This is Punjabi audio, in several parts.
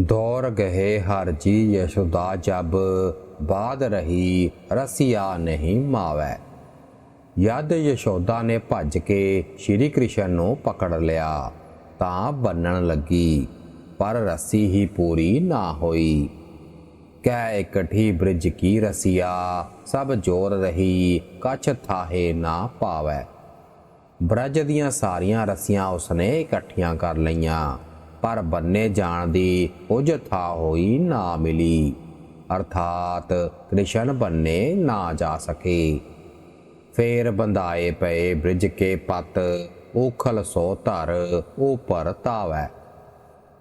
ਦੌਰ ਗਏ ਹਰ ਜੀ ਯਸ਼ੋਦਾ ਜਬ, ਬਾਦ ਰਹੀ ਰਸੀਆ ਨਹੀਂ ਮਾਵੈ। ਯਦ ਯਸ਼ੋਦਾ ਨੇ ਭੱਜ ਕੇ ਸ਼੍ਰੀ ਕ੍ਰਿਸ਼ਨ ਨੂੰ ਪਕੜ ਲਿਆ, ਤਾਂ ਬੰਨਣ ਲੱਗੀ, ਪਰ ਰੱਸੀ ਹੀ ਪੂਰੀ ਨਾ ਹੋਈ। ਕਹਿ ਇਕਠੀ ਬ੍ਰਿਜ ਕੀ ਰਸੀਆ, ਸਭ ਜੋਰ ਰਹੀ, ਕਛ ਥਾਹੇ ਨਾ ਪਾਵੈ। ਬ੍ਰਜ ਦੀਆਂ ਸਾਰੀਆਂ ਰੱਸੀਆਂ ਉਸਨੇ ਇਕੱਠੀਆਂ ਕਰ ਲਈਆਂ। ਪਰ ਬੰਨੇ ਜਾਣ ਦੀ ਉਜ ਥਾ ਹੋਈ ਨਾ ਮਿਲੀ। ਅਰਥਾਤ ਕ੍ਰਿਸ਼ਨ ਬੰਨੇ ਨਾ ਜਾ ਸਕੇ। ਫੇਰ ਬੰਦਾਏ ਪਏ ਬ੍ਰਿਜ ਕੇ ਪਤ ਉਖਲ ਸੋ ਧਰ ਉਪਰ ਤਾਵੈ।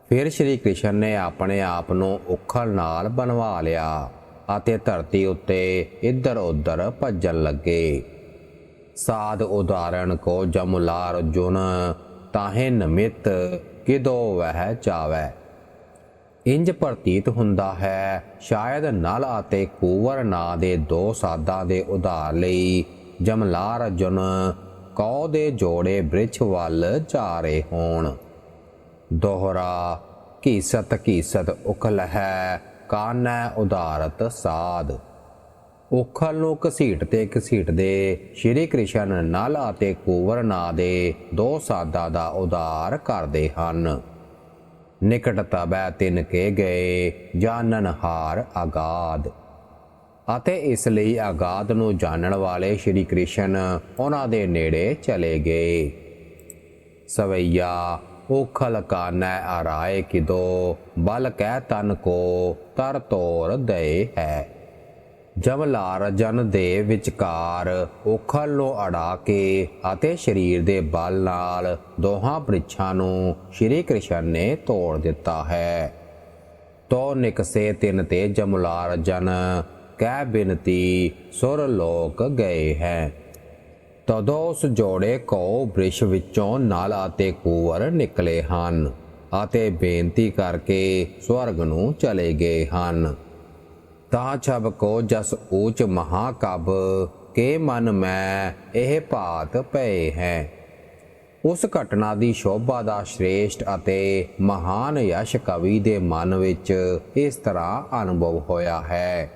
ਫਿਰ ਸ਼੍ਰੀ ਕ੍ਰਿਸ਼ਨ ਨੇ ਆਪਣੇ ਆਪ ਨੂੰ ਉਖਲ ਨਾਲ ਬਣਵਾ ਲਿਆ ਅਤੇ ਧਰਤੀ ਉੱਤੇ ਇੱਧਰ ਉੱਧਰ ਭੱਜਣ ਲੱਗੇ। ਸਾਧ ਉਦਾਹਰਣ ਕੋ ਜਮੁਲਾਰ ਜੁਨ ਤਾਹੇ ਨਮਿਤ ਕਿਦੋ ਵਹਿ ਚਾਵੈ। ਇੰਜ ਪ੍ਰਤੀਤ ਹੁੰਦਾ ਹੈ, ਸ਼ਾਇਦ ਨਲ ਅਤੇ ਕੂਵਰ ਨਾਂ ਦੇ ਦੋ ਸਾਦਾਂ ਦੇ ਉਧਾਰ ਲਈ, ਜਮਲਾਰ ਜੁਨ ਕੌ ਦੇ ਜੋੜੇ ਬ੍ਰਿਛ ਵੱਲ ਜਾ ਰਹੇ ਹੋਣ। ਦੋਹਰਾ ਕੀਸਤ ਕੀਸਤ ਉਖਲ ਹੈ ਕਾਨੈ ਉਧਾਰਤ ਸਾਧ। ਉਖਲ ਨੂੰ ਘਸੀਟਦੇ ਘਸੀਟਦੇ ਸ਼੍ਰੀ ਕ੍ਰਿਸ਼ਨ ਨਲ ਅਤੇ ਕੂਵਰ ਨਾਂ ਦੇ ਦੋ ਸਾਦਾ ਦਾ ਉਦਾਰ ਕਰਦੇ ਹਨ। ਨਿਕਟ ਤਬੈ ਤਿਨ ਕੇ ਗਏ ਜਾਣਨ ਹਾਰ ਆਗਾਦ। ਅਤੇ ਇਸ ਲਈ ਆਗਾਦ ਨੂੰ ਜਾਣਨ ਵਾਲੇ ਸ਼੍ਰੀ ਕ੍ਰਿਸ਼ਨ ਉਹਨਾਂ ਦੇ ਨੇੜੇ ਚਲੇ ਗਏ। ਸਵਈਆ ਉਖਲ ਕਾਨੈ ਆਰਾਏ ਕਿਦੋ, ਬਲ ਕਹਿ ਤਨ ਕੋ, ਤਰ ਤੋਰ ਦੇ ਹੈ। ਜਮਲਾਰ ਜਨ ਦੇ ਵਿਚਕਾਰ ਉਖਲ ਨੂੰ ਅੜਾ ਕੇ ਅਤੇ ਸਰੀਰ ਦੇ ਬਲ ਨਾਲ ਦੋਹਾਂ ਬ੍ਰਿਛਾਂ ਨੂੰ ਸ਼੍ਰੀ ਕ੍ਰਿਸ਼ਨ ਨੇ ਤੋੜ ਦਿੱਤਾ ਹੈ। ਤੋ ਨਿਕਸੇ ਤਿੰਨ ਤੇ ਜਮਲਾਰ ਜਨ, ਕਹਿ ਬਿਨਤੀ ਸੁਰ ਲੋਕ ਗਏ ਹੈ। ਤਦੋਂ ਉਸ ਜੋੜੇ ਕੋ ਬ੍ਰਿਸ਼ ਵਿੱਚੋਂ ਨਲ ਅਤੇ ਕੂਵਰ ਨਿਕਲੇ ਹਨ ਅਤੇ ਬੇਨਤੀ ਕਰਕੇ ਸਵਰਗ ਨੂੰ ਚਲੇ ਗਏ ਹਨ। ਤਾਂ ਛਬ ਕੋ ਜਸ ਊਚ ਮਹਾਕਬ, ਕੇ ਮਨ ਮੈਂ ਇਹ ਭਾਤ ਪਏ ਹੈ। ਉਸ ਘਟਨਾ ਦੀ ਸ਼ੋਭਾ ਦਾ ਸ਼੍ਰੇਸ਼ਟ ਅਤੇ ਮਹਾਨ ਯਸ਼ ਕਵੀ ਦੇ ਮਨ ਵਿੱਚ ਇਸ ਤਰ੍ਹਾਂ ਅਨੁਭਵ ਹੋਇਆ ਹੈ।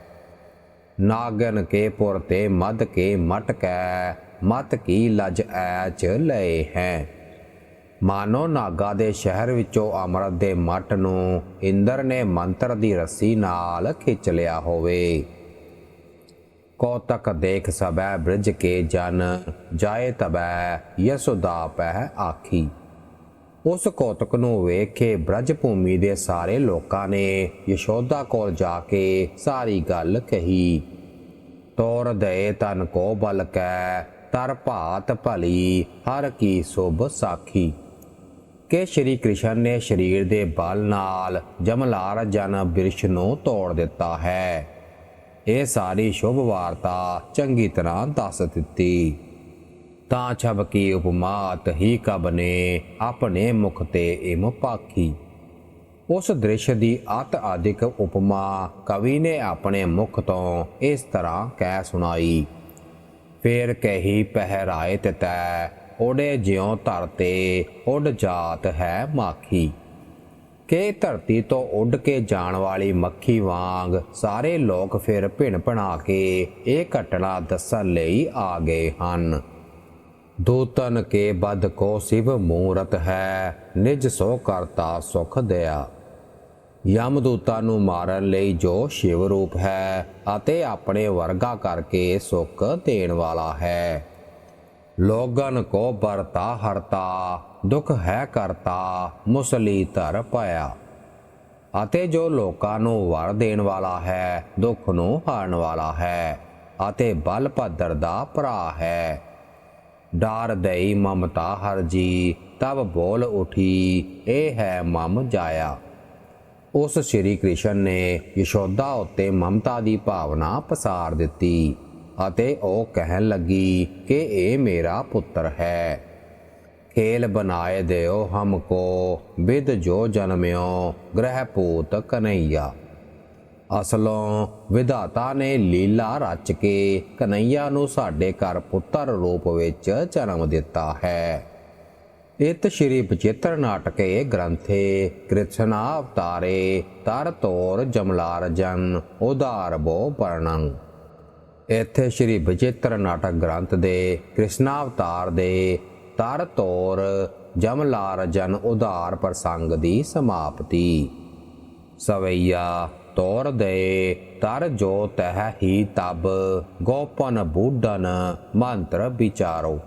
ਨਾਗਨ ਕੇ ਪੁਰ ਤੇ ਮਦ ਕੇ ਮਟਕੈ ਮਤ ਕੀ ਲਜ ਐਚ ਲਏ ਹੈ। ਮਾਨੋ ਨਾਗਾ ਦੇ ਸ਼ਹਿਰ ਵਿੱਚੋਂ ਅਮਰਤ ਦੇ ਮੱਟ ਨੂੰ ਇੰਦਰ ਨੇ ਮੰਤਰ ਦੀ ਰੱਸੀ ਨਾਲ ਖਿੱਚ ਲਿਆ ਹੋਵੇ। ਕੌਤਕ ਦੇਖ ਸਬੈ ਬ੍ਰਿਜ ਕੇ ਜਨ, ਜਾਏ ਤਬੈ ਯਸੋਦਾ ਪਹਿ ਆਖੀ। ਉਸ ਕੌਤਕ ਨੂੰ ਵੇਖ ਕੇ ਬ੍ਰਜ ਭੂਮੀ ਦੇ ਸਾਰੇ ਲੋਕਾਂ ਨੇ ਯਸ਼ੋਦਾ ਕੋਲ ਜਾ ਕੇ ਸਾਰੀ ਗੱਲ ਕਹੀ। ਤੋਰ ਦੇ ਤਨ ਕੋ ਬਲ ਕੈ, ਤਰ ਭਾਤ ਭਲੀ ਹਰ ਕੀ ਸੁਭ ਸਾਖੀ। ਕਿ ਸ਼੍ਰੀ ਕ੍ਰਿਸ਼ਨ ਨੇ ਸਰੀਰ ਦੇ ਬਲ ਨਾਲ ਜਮਲਾਰ ਜਨ ਬਿਰਸ਼ ਨੂੰ ਤੋੜ ਦਿੱਤਾ ਹੈ। ਇਹ ਸਾਰੀ ਸ਼ੁਭ ਵਾਰਤਾ ਚੰਗੀ ਤਰ੍ਹਾਂ ਦੱਸ ਦਿੱਤੀ। ਤਾਂ ਛਬ ਕੀ ਉਪਮਾਤ ਹੀ ਕਬ ਨੇ ਆਪਣੇ ਮੁਖ ਤੇ ਇਮ ਪਾਖੀ। ਉਸ ਦ੍ਰਿਸ਼ ਦੀ ਅਤ ਆਦਿਕ ਉਪਮਾ ਕਵੀ ਨੇ ਆਪਣੇ ਮੁਖ ਤੋਂ ਇਸ ਤਰ੍ਹਾਂ ਕਹਿ ਸੁਣਾਈ। ਫੇਰ ਕਹੀ ਪਹਿਰਾਏ ਤੇ ਤੈ ਓੜੇ ਜਿਉ ਧਰਤੇ ਉੱਡ ਜਾਤ ਹੈ ਮਾਖੀ। ਕਿ ਧਰਤੀ ਤੋਂ ਉੱਡ ਕੇ ਜਾਣ ਵਾਲੀ ਮੱਖੀ ਵਾਂਗ ਸਾਰੇ ਲੋਕ ਫਿਰ ਭਿਣ ਭਣਾ ਕੇ ਇਹ ਘਟਨਾ ਦੱਸਣ ਲਈ ਆ ਗਏ ਹਨ। ਦੂਤਨ ਕੇ ਬਦ ਕੋ ਸਿਵ ਮੂਰਤ ਹੈ, ਨਿਜ ਸੋ ਕਰਤਾ ਸੁਖ ਦਿਆ ਯਮਦੂਤਾਂ ਨੂੰ ਮਾਰਨ ਲਈ ਜੋ ਸ਼ਿਵ ਰੂਪ ਹੈ ਅਤੇ ਆਪਣੇ ਵਰਗਾ ਕਰਕੇ ਸੁਖ ਦੇਣ ਵਾਲਾ ਹੈ। ਲੋਗਨ ਕੋ ਬਰਤਾ ਹਰਤਾ, ਦੁਖ ਹੈ ਕਰਤਾ, ਮੁਸਲੀ ਧਰ ਪਾਇਆ ਅਤੇ ਜੋ ਲੋਕਾਂ ਨੂੰ ਵਰ ਦੇਣ ਵਾਲਾ ਹੈ, ਦੁੱਖ ਨੂੰ ਹਾਰਨ ਵਾਲਾ ਹੈ, ਅਤੇ ਬਲ ਭਦਰ ਦਾ ਭਰਾ ਹੈ। ਡਾਰ ਦਈ ਮਮਤਾ ਹਰ ਜੀ ਤਬ ਬੋਲ ਉਠੀ ਇਹ ਹੈ ਮਮ ਜਾਇਆ। ਉਸ ਸ਼੍ਰੀ ਕ੍ਰਿਸ਼ਨ ਨੇ ਯਸ਼ੋਦਾ ਉੱਤੇ ਮਮਤਾ ਦੀ ਭਾਵਨਾ ਪਸਾਰ ਦਿੱਤੀ। ਅਤੇ ਉਹ ਕਹਿਣ ਲੱਗੀ ਕਿ ਇਹ ਮੇਰਾ ਪੁੱਤਰ ਹੈ। ਖੇਲ ਬਨਾਏ ਦਿਓ ਹਮਕੋ ਵਿਦ ਜੋ ਜਨਮਿਓ ਗ੍ਰਹਿ ਪੂਤ ਕਨਈਆ। ਅਸਲੋਂ ਵਿਧਾਤਾ ਨੇ ਲੀਲਾ ਰਚ ਕੇ ਕਨਈਆ ਨੂੰ ਸਾਡੇ ਘਰ ਪੁੱਤਰ ਰੂਪ ਵਿੱਚ ਜਨਮ ਦਿੱਤਾ ਹੈ। ਇਤ ਸ਼੍ਰੀ ਬਚਿੱਤਰ ਨਾਟਕੇ ਗ੍ਰੰਥੇ ਕ੍ਰਿਸ਼ਨਾ ਅਵਤਾਰੇ ਤਰ ਤੋਰ ਜਮਲਾਰਜਨ ਉਦਾਰ ਬੋ ਪਰਣੰ। ਇੱਥੇ ਸ਼੍ਰੀ ਬਚਿੱਤਰ ਨਾਟਕ ਗ੍ਰੰਥ ਦੇ ਕ੍ਰਿਸ਼ਨਾ ਅਵਤਾਰ ਦੇ ਤਰ ਤੋਰ ਜਮਲਾਰ ਜਨ ਉਦਾਰ ਪ੍ਰਸੰਗ ਦੀ ਸਮਾਪਤੀ ਸਵਈਆ ਤੋਰ ਦੇ ਤਰ ਜੋ ਤਹ ਹੀ ਤਬ ਗੋਪਨ ਬੂਡਨ ਮੰਤਰ ਵਿਚਾਰੋ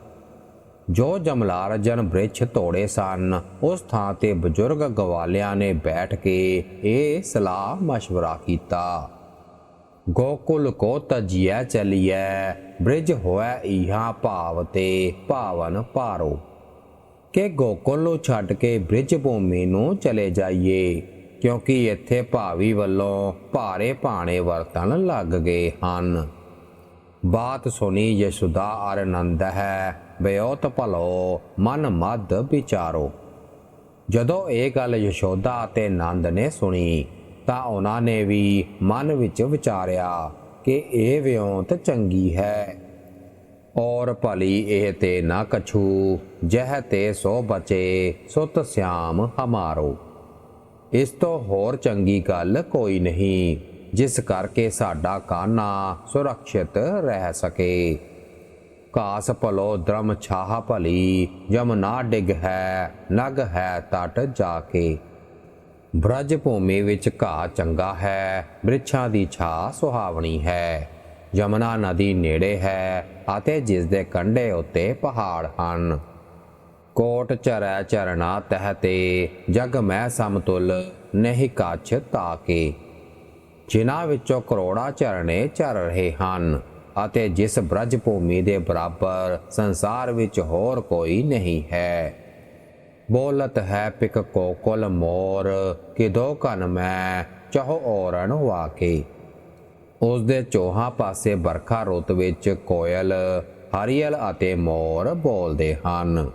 ਜੋ ਜਮਲਾਰ ਜਨ ਬ੍ਰਿਛ ਤੋੜੇ ਸਨ ਉਸ ਥਾਂ ਤੇ ਬਜ਼ੁਰਗ ਗਵਾਲਿਆਂ ਨੇ ਬੈਠ ਕੇ ਇਹ ਸਲਾਹ مشورہ ਕੀਤਾ ਗੋਕੁਲ ਕੋ ਤਜੀਐ ਚਲੀਐ, ਬ੍ਰਿਜ ਹੋਇ ਇਹਾਂ ਭਾਵ ਤੇ ਭਾਵਨ ਭਾਰੋ। ਕਿ ਗੋਕੁਲ ਨੂੰ ਛੱਡ ਕੇ ਬ੍ਰਿਜ ਭੂਮੀ ਨੂੰ ਚਲੇ ਜਾਈਏ, ਕਿਉਂਕਿ ਇੱਥੇ ਭਾਵੀ ਵੱਲੋਂ ਭਾਰੇ ਭਾਣੇ ਵਰਤਣ ਲੱਗ ਗਏ ਹਨ। ਬਾਤ ਸੁਣੀ ਯਸ਼ੁਦਾ ਅਰਨੰਦ ਹੈ ਬਿયોਤ ਭਲੋ ਮਨ ਮਦ ਵਿਚਾਰੋ। ਜਦੋਂ ਇਹ ਗੱਲ ਯਸ਼ੋਦਾ ਅਤੇ ਨੰਦ ਨੇ ਸੁਣੀ ਤਾਂ ਉਹਨਾਂ ਨੇ ਵੀ ਮਨ ਵਿੱਚ ਵਿਚਾਰਿਆ ਕਿ ਇਹ ਵਿਉਂਤ ਚੰਗੀ ਹੈ। ਔਰ ਭਲੀ ਇਹ ਤੇ ਨਾ ਕਛੂ, ਜਹ ਤੇ ਸੋ ਬਚੇ, ਸੁਤ ਸਿਆਮ ਹਮਾਰੋ। ਇਸ ਤੋਂ ਹੋਰ ਚੰਗੀ ਗੱਲ ਕੋਈ ਨਹੀਂ, ਜਿਸ ਕਰਕੇ ਸਾਡਾ ਕਾਨਾ ਸੁਰੱਖਿਅਤ ਰਹਿ ਸਕੇ। ਕਾਸ ਭਲੋ ਦਰਮ ਛਾਹ ਭਲੀ ਜਮਨਾ ਡਿਗ ਹੈ, ਨਗ ਹੈ ਤਟ ਜਾ ਕੇ। ਬ੍ਰਜ ਭੂਮੀ ਵਿੱਚ ਘਾਹ ਚੰਗਾ ਹੈ, ਬ੍ਰਿਛਾਂ ਦੀ ਛਾਂ ਸੁਹਾਵਣੀ ਹੈ। ਯਮਨਾ ਨਦੀ ਨੇੜੇ ਹੈ ਅਤੇ ਜਿਸ ਦੇ ਕੰਢੇ ਉੱਤੇ ਪਹਾੜ ਹਨ। ਕੋਟ ਚਰੈ ਚਰਣਾ ਤਹਤੇ, ਜਗ ਮੈਂ ਸਮਤੁਲ, ਨਹੀਂ ਕੱਛ ਤਾਕੇ। ਜਿਨ੍ਹਾਂ ਵਿੱਚੋਂ ਕਰੋੜਾ ਝਰਣੇ ਚੱਲ ਰਹੇ ਹਨ ਅਤੇ ਜਿਸ ਬ੍ਰਜ ਭੂਮੀ ਦੇ ਬਰਾਬਰ ਸੰਸਾਰ ਵਿੱਚ ਹੋਰ ਕੋਈ ਨਹੀਂ ਹੈ। ਬੋਲਤ ਹੈ ਪਿਕ ਕੋ ਕੁਲ ਮੋਰ ਕਿ ਦੋ ਕਨ ਮੈਂ ਚਾਹੋ ਔਰਨ ਵਾਕੇ। ਉਸ ਦੇ ਚੋਹਾਂ ਪਾਸੇ ਬਰਖਾ ਰੁੱਤ ਵਿੱਚ ਕੋਇਲ, ਹਰੀਅਲ ਅਤੇ ਮੋਰ ਬੋਲਦੇ ਹਨ।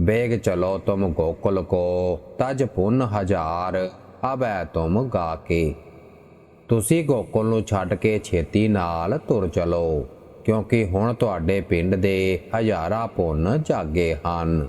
ਬੇਗ ਚਲੋ ਤੁਮ ਗੋਕੁਲ ਕੋ, ਤਜ ਪੁੰਨ ਹਜ਼ਾਰ ਅਬੈ ਤੁਮ ਗਾ ਕੇ ਤੁਸੀਂ ਗੋਕੁਲ ਨੂੰ ਛੱਡ ਕੇ ਛੇਤੀ ਨਾਲ ਤੁਰ ਚਲੋ, ਕਿਉਂਕਿ ਹੁਣ ਤੁਹਾਡੇ ਪਿੰਡ ਦੇ ਹਜ਼ਾਰਾਂ ਪੁੰਨ ਜਾਗੇ ਹਨ।